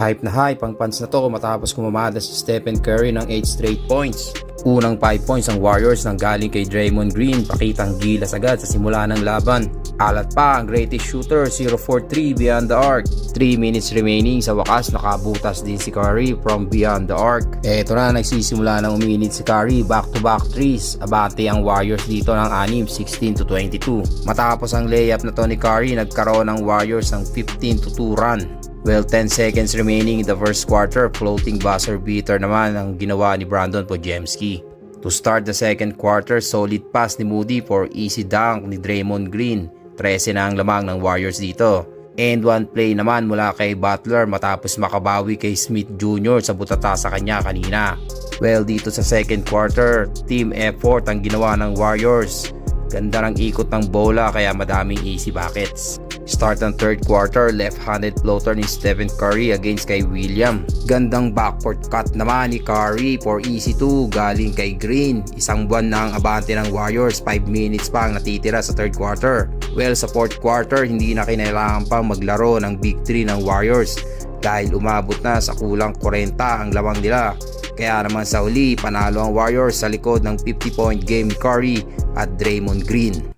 Hype na hype ang fans na to matapos kumamada si Stephen Curry ng 8 straight points. Unang 5 points ang Warriors nang galing kay Draymond Green, pakitang gilas agad sa simula ng laban. Alat pa ang greatest shooter 0-4-3 beyond the arc. 3 minutes remaining sa wakas nakabutas din si Curry from beyond the arc. Eto na nagsisimula ng uminit si Curry back to back threes. Abante ang Warriors dito ng 6 16 to 22. Matapos ang layup na to ni Curry nagkaroon ng Warriors ng 15 to 2 run. Well, 10 seconds remaining in the first quarter, floating buzzer beater naman ang ginawa ni Brandon Podjemski. To start the second quarter, solid pass ni Moody for easy dunk ni Draymond Green. 13 na ang lamang ng Warriors dito. And one play naman mula kay Butler matapos makabawi kay Smith Jr. sa butata sa kanya kanina. Well, dito sa second quarter, team effort ang ginawa ng Warriors. Ganda ng ikot ng bola kaya madaming easy buckets. Start ng third quarter, left-handed floater ni Stephen Curry against kay William. Gandang backcourt cut naman ni Curry for easy 2 galing kay Green. Isang buwan na ang abante ng Warriors, 5 minutes pa ang natitira sa third quarter. Well, sa fourth quarter, hindi na kinailangan pang maglaro ng big 3 ng Warriors dahil umabot na sa kulang 40 ang lamang nila. Kaya naman sa uli, panalo ang Warriors sa likod ng 50 point game ni Curry at Draymond Green.